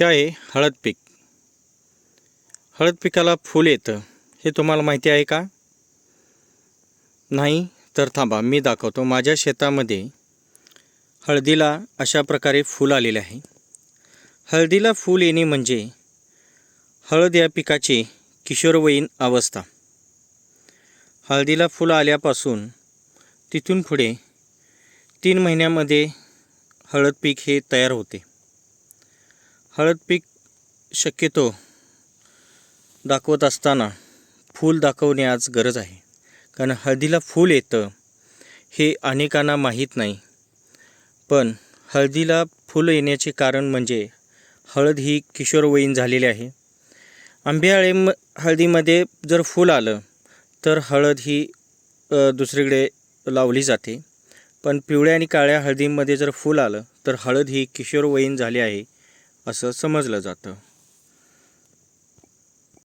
हे आहे हळद पीक. हळद पिकाला फूल येतं हे तुम्हाला माहिती आहे का? नाही तर थांबा मी दाखवतो. माझ्या शेतामध्ये हळदीला अशा प्रकारे फूल आलेले आहे. हळदीला फूल येणे म्हणजे हळद या पिकाची किशोरवयीन अवस्था. हळदीला फुलं आल्यापासून तिथून पुढे तीन महिन्यामध्ये हळद पीक हे तयार होते. हळद पीक शक्यतो दाखवत असताना फूल दाखवणे आज गरज आहे. कारण हळदीला फूल येतं हे अनेकांना माहीत नाही. पण हळदीला फुलं येण्याचे कारण म्हणजे हळद ही किशोरवयीन झालेली आहे. आंबेहाळे म हळदीमध्ये जर फूल आलं तर हळद ही दुसरीकडे लावली जाते. पण पिवळ्या आणि काळ्या हळदीमध्ये जर फूल आलं तर हळद ही किशोरवयीन झाली आहे. असं समजलं जातं.